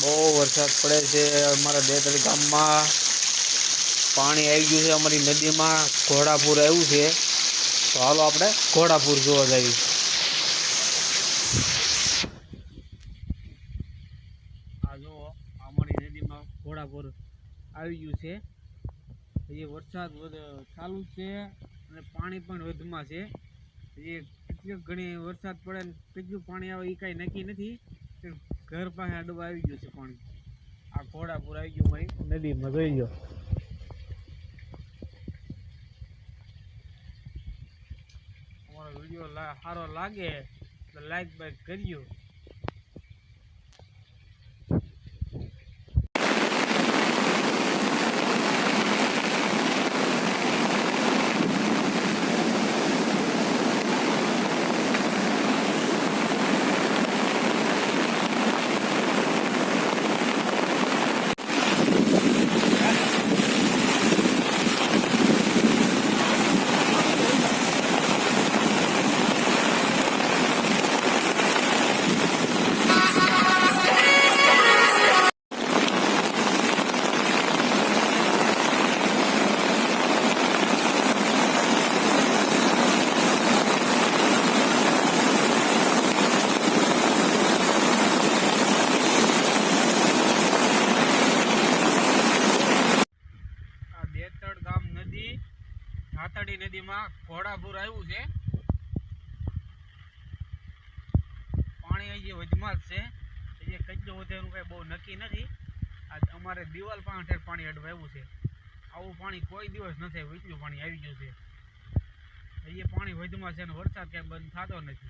બહુ વરસાદ પડે છે. અમારા દેતળી ગામમાં પાણી આવી ગયું છે અમારી નદીમાં. ઘોડાપુર આવ્યું છે. તો હાલો આપણે ઘોડાપુર જોવા જઈએ. આ જો અમારી નદીમાં ઘોડાપુર આવી ગયું છે. એ વરસાદ ચાલુ છે અને પાણી પણ વધમાં છે. એ કેટલી ઘણી વરસાદ પડે ને કેટલું પાણી આવે એ કાંઈ નક્કી નથી. ઘર પાસે આડું આવી ગયું છે પાણી. આ ઘોડાપુર આવી ગયું ભાઈ. નદીમાં જોઈ ગયો અમારો વીડિયો સારો લાગે તો લાઈક બાઈક કરજો આ દેતળ ગામ નદી ધાતડી નદીમાં ઘોડાપુર આવ્યું છે. પાણી હજી વધમાં જ છે. હજી કેટલું વધે કઈ બહુ નક્કી નથી. આજ અમારે દિવાલ પાસે પાણી અડવાયું છે. આવું પાણી કોઈ દિવસ નથી આવ્યું. એટલું પાણી આવી ગયું છે. હજી પાણી વધમાં છે અને વરસાદ ક્યાંય બંધ થતો નથી.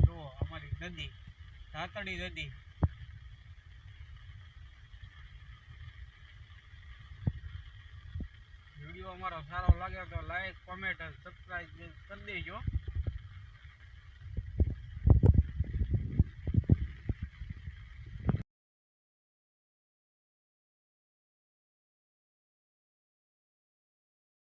જો અમારી નદી, ધાતડી નદી વીડિયો અમારો સારો લાગે તો લાઈક કોમેન્ટ અને સબસ્ક્રાઈબ કરી દેજો.